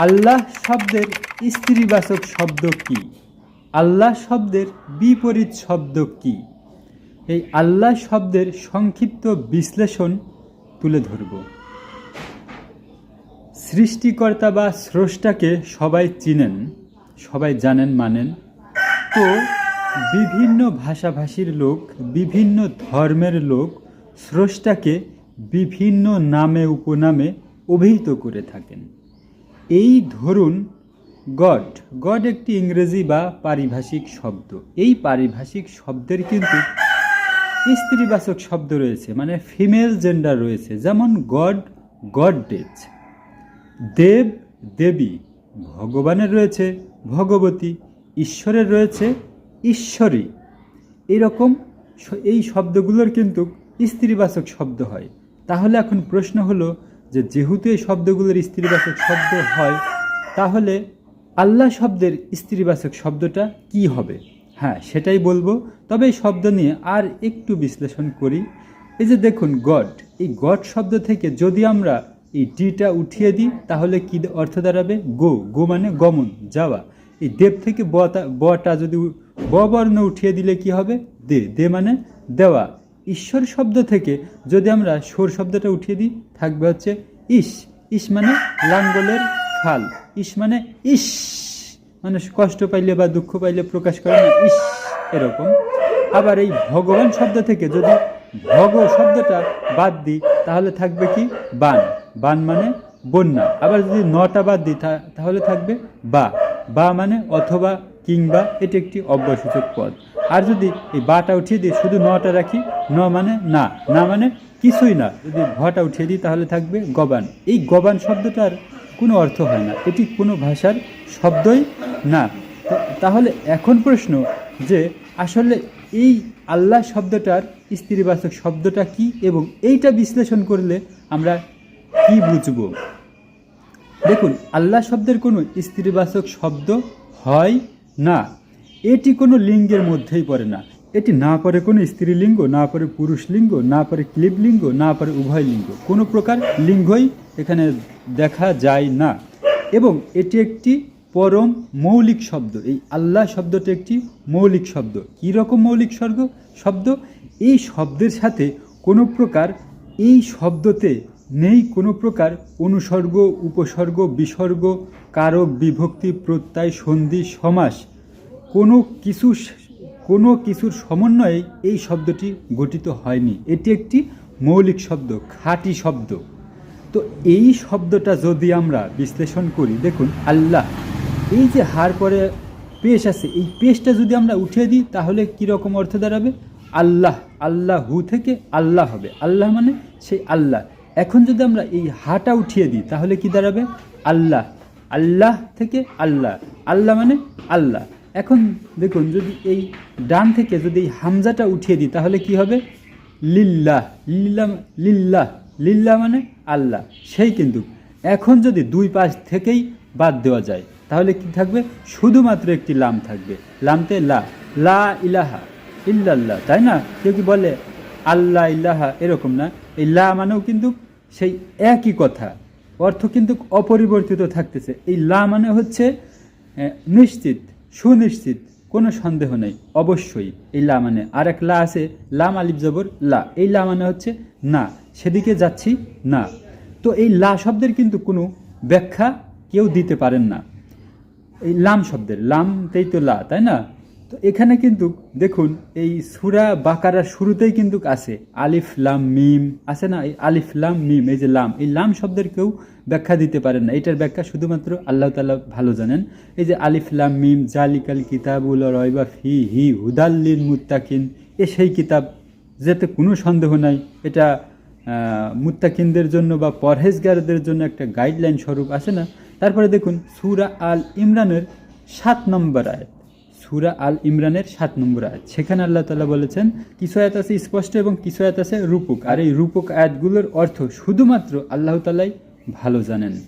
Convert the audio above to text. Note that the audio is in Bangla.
আল্লাহ শব্দের স্ত্রীবাচক শব্দ কি? আল্লাহ শব্দের বিপরীত শব্দ কি? এই আল্লাহ শব্দের সংক্ষিপ্ত বিশ্লেষণ তুলে ধরব। সৃষ্টিকর্তা বা স্রষ্টাকে সবাই চিনেন, সবাই জানেন, মানেন। তো বিভিন্ন ভাষাভাষীর লোক, বিভিন্ন ধর্মের লোক স্রষ্টাকে বিভিন্ন নামে, উপনামে অভিহিত করে থাকেন। এই ধরুন গড। গড একটি ইংরেজি বা পারিভাষিক শব্দ। এই পারিভাষিক শব্দের কিন্তু স্ত্রীবাচক শব্দ রয়েছে মানে ফিমেল জেন্ডার রয়েছে। যেমন গড গড ডেজ দেব, দেবী। ভগবানের রয়েছে, ভগবতী। ঈশ্বরের রয়েছে, ঈশ্বরী। এরকম এই শব্দগুলোর কিন্তু স্ত্রীবাচক শব্দ হয়। তাহলে এখন প্রশ্ন হলো যে যেহেতু এই শব্দগুলোর স্ত্রীবাচক শব্দ হয়, তাহলে আল্লাহ শব্দের স্ত্রীবাচক শব্দটা কি হবে? হ্যাঁ সেটাই বলব। তবে এই শব্দ নিয়ে আর একটু বিশ্লেষণ করি। এই যে দেখুন, গড। এই গড শব্দ থেকে যদি আমরা এই টিটা উঠিয়ে দিই, তাহলে কি অর্থ দাঁড়াবে? গো। গো মানে গমন, যাওয়া। এই দেব থেকে বটা যদি উ- ব বর্ণ উঠিয়ে দিলে কি হবে? দে। দে মানে দেওয়া। ঈশ্বর শব্দ থেকে যদি আমরা সোর শব্দটা উঠিয়ে দিই, থাকবে হচ্ছে ইস। ইস মানে লাঙ্গলের ফাল ইস মানে ইস। মানুষ কষ্ট পাইলে বা দুঃখ পাইলে প্রকাশ করে না, ইস এরকম। আবার এই ভগবান শব্দ থেকে যদি ভগ শব্দটা বাদ দিই, তাহলে থাকবে কি? বান। বান মানে বন্যা। আবার যদি নটা বাদ দিই তাহলে থাকবে বা। বা মানে অথবা কিংবা এটি একটি অব্যয়সূচক পদ। আর যদি এই বাটা উঠিয়ে দিই, শুধু নটা রাখি? ন মানে না। না মানে কিছুই না। যদি ভটা উঠিয়ে দিই, তাহলে থাকবে গবান। এই গবান শব্দটার কোনো অর্থ হয় না। এটি কোনো ভাষার শব্দই না। তাহলে এখন প্রশ্ন যে, আসলে এই আল্লাহ শব্দটার স্ত্রীবাচক শব্দটা কি এবং এইটা বিশ্লেষণ করলে আমরা কি বুঝব? দেখুন, আল্লাহ শব্দের কোনো স্ত্রীবাচক শব্দ হয় না, এটি কোনো লিঙ্গের মধ্যেই পড়ে না। এটি না পড়ে কোনো স্ত্রীলিঙ্গ, না পড়ে পুরুষ লিঙ্গ না পড়ে ক্লিব লিঙ্গ না পড়ে উভয় লিঙ্গ কোনো প্রকার লিঙ্গই এখানে দেখা যায় না। এবং এটি একটি পরম মৌলিক শব্দ। এই আল্লাহ শব্দটি একটি মৌলিক শব্দ। কী রকম মৌলিক স্বর্গ? শব্দ, এই শব্দের সাথে কোনো প্রকার এই শব্দতে নেই কোনো প্রকার অনুসর্গ, উপসর্গ, বিসর্গ, কারক, বিভক্তি, প্রত্যয়, সন্ধি, সমাস, কোনো কিছু কোনো কিছুর সমন্বয়ে এই শব্দটি গঠিত হয়নি। এটি একটি মৌলিক শব্দ, খাঁটি শব্দ। তো এই শব্দটা যদি আমরা বিশ্লেষণ করি, দেখুন, আল্লাহ, এই যে হার পরে পেশ আছে, এই পেশটা যদি আমরা উঠিয়ে দিই, তাহলে কীরকম অর্থ দাঁড়াবে? আল্লাহ আল্লাহ হু থেকে আল্লাহ হবে। আল্লাহ মানে সেই আল্লাহ। এখন যদি আমরা এই হাটা উঠিয়ে দিই, তাহলে কি দাঁড়াবে? আল্লাহ। আল্লাহ থেকে আল্লাহ। আল্লাহ মানে আল্লাহ। এখন দেখুন, যদি এই ডান থেকে যদি এই হামজাটা উঠিয়ে দিই, তাহলে কি হবে? লিল্লাহ। লিল্লা লিল্লাহ। লিল্লা মানে আল্লাহ। সেই কিন্তু। এখন যদি দুই পাশ থেকেই বাদ দেওয়া যায়, তাহলে কি থাকবে? শুধুমাত্র একটি লাম থাকবে। লামতে লা। লা ইলাহা ইল্লাল্লাহ। তাই না? কেউ কি বলে? আল্লাহ ইল্লাহা এরকম না। এই লা মানেও কিন্তু সেই একই কথা। অর্থ কিন্তু অপরিবর্তিত থাকতেছে। এই লা মানে হচ্ছে নিশ্চিত, সুনিশ্চিত, কোনো সন্দেহ নেই, অবশ্যই। এই লা মানে আর এক লা আছে, লাম আলিফ জবর, লা। এই লা মানে হচ্ছে না, সেদিকে যাচ্ছি না। তো এই লা শব্দের কিন্তু কোনো ব্যাখ্যা কেউ দিতে পারেন না। এই লাম শব্দের লামতেই তো লা, তাই না? তো এখানে কিন্তু দেখুন, এই সুরা বাকারার শুরুতেই কিন্তু আছে আলিফ, লাম, মিম। আছে না? এই আলিফ, লাম, মিম, এই যে লাম। এই লাম শব্দের কেউ ব্যাখ্যা দিতে পারেন না। এটার ব্যাখ্যা শুধুমাত্র আল্লাহ তাআলা ভালো জানেন। এই যে আলিফ, লাম, মিম, জালিকাল কিতাবুল রয়বা ফি হি হুদাল্লিল মুত্তাকিন। এ সেই কিতাব যাতে কোনো সন্দেহ নাই। এটা মুত্তাকিনদের জন্য বা পরহেজগারদের জন্য একটা গাইডলাইন স্বরূপ আছে না? তারপরে দেখুন, সুরা আল ইমরানের সাত নম্বর আয়াত। সুরা আল ইমরানের সাত নম্বর আয়াত। সেখানে আল্লাহ তালা বলেছেন, কিছু আয়াত আছে স্পষ্ট এবং কিছু আয়াত আছে রূপক। আর এই রূপক আয়াতগুলোর অর্থ শুধুমাত্র আল্লাহ তালাই ভালো জানেন।